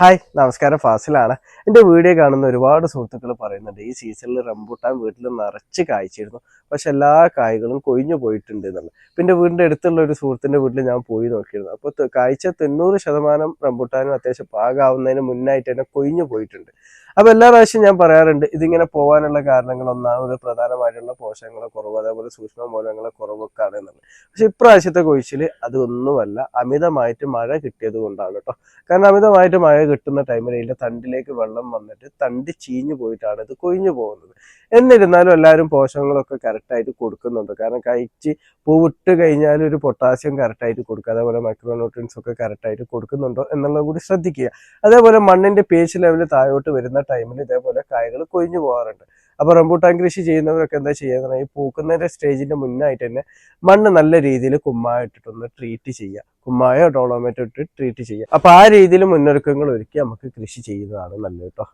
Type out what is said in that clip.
Hi നമസ്കാരം. ഫാസിലാണ്. എന്റെ video കാണുന്ന ഒരുപാട് സുഹൃത്തുക്കൾ പറയുന്നുണ്ട് ഈ സീസണിൽ റംബൂട്ടാൻ വീട്ടിൽ നിറച്ച് കായ്ച്ചിരുന്നു. പക്ഷെ എല്ലാ കായ്കളും കൊഴിഞ്ഞു പോയിട്ടുണ്ട് എന്നുള്ളത്. പിന്നെ വീടിന്റെ അടുത്തുള്ള ഒരു സുഹൃത്തിന്റെ വീട്ടിൽ ഞാൻ പോയി നോക്കിയിരുന്നു. അപ്പോൾ കായ്ച്ച തൊണ്ണൂറ് ശതമാനം റംബൂട്ടാനും അത്യാവശ്യം പാകാവുന്നതിന് മുന്നായിട്ട് തന്നെ കൊഴിഞ്ഞു പോയിട്ടുണ്ട്. അപ്പോൾ എല്ലാ പ്രാവശ്യം ഞാൻ പറയാറുണ്ട് ഇതിങ്ങനെ പോകാനുള്ള കാരണങ്ങൾ ഒന്നാമത് പ്രധാനമായിട്ടുള്ള പോഷകങ്ങളെ കുറവ് അതേപോലെ സൂക്ഷ്മ മൂലങ്ങളെ കുറവൊക്കെയാണ് എന്നുള്ളത്. പക്ഷെ ഇപ്രാവശ്യത്തെ കൊഴിച്ചിൽ അതൊന്നുമല്ല അമിതമായിട്ട് മഴ കിട്ടിയത് കൊണ്ടാണ് കേട്ടോ കാരണം അമിതമായിട്ട് മഴ കിട്ടുന്ന ടൈമിൽ ഇതിന്റെ തണ്ടിലേക്ക് വെള്ളം വന്നിട്ട് തണ്ട് ചീഞ്ഞു പോയിട്ടാണ് ഇത് കൊഴിഞ്ഞു പോകുന്നത്. എന്നിരുന്നാലും എല്ലാവരും പോഷകങ്ങളൊക്കെ കറക്റ്റായിട്ട് കൊടുക്കുന്നുണ്ട്. കാരണം കഴിച്ച് പൂവിട്ട് കഴിഞ്ഞാൽ ഒരു പൊട്ടാസ്യം കറക്റ്റായിട്ട് കൊടുക്കുക അതേപോലെ മൈക്രോന്യൂട്രിയൻസ് ഒക്കെ കറക്റ്റായിട്ട് കൊടുക്കുന്നുണ്ടോ എന്നുള്ളത് കൂടി ശ്രദ്ധിക്കുക. അതേപോലെ മണ്ണിന്റെ പേച്ച് ലെവൽ താഴോട്ട് വരുന്ന ടൈമിൽ ഇതേപോലെ കായകൾ കൊഴിഞ്ഞു പോകാറുണ്ട്. അപ്പോൾ റംബൂട്ടാൻ കൃഷി ചെയ്യുന്നവരൊക്കെ എന്താ ചെയ്യുക ഈ പൂക്കുന്നതിന്റെ സ്റ്റേജിന്റെ മുന്നായിട്ട് തന്നെ മണ്ണ് നല്ല രീതിയിൽ കുമ്മായ ഇട്ടിട്ടൊന്ന് ട്രീറ്റ് ചെയ്യുക കുമ്മായോ ഡോളോമേറ്റോ ഇട്ട് ട്രീറ്റ് ചെയ്യുക അപ്പൊ ആ രീതിയിൽ മുന്നൊരുക്കങ്ങൾ ഒരുക്കി നമുക്ക് കൃഷി ചെയ്യുന്നതാണ് നല്ലത് കേട്ടോ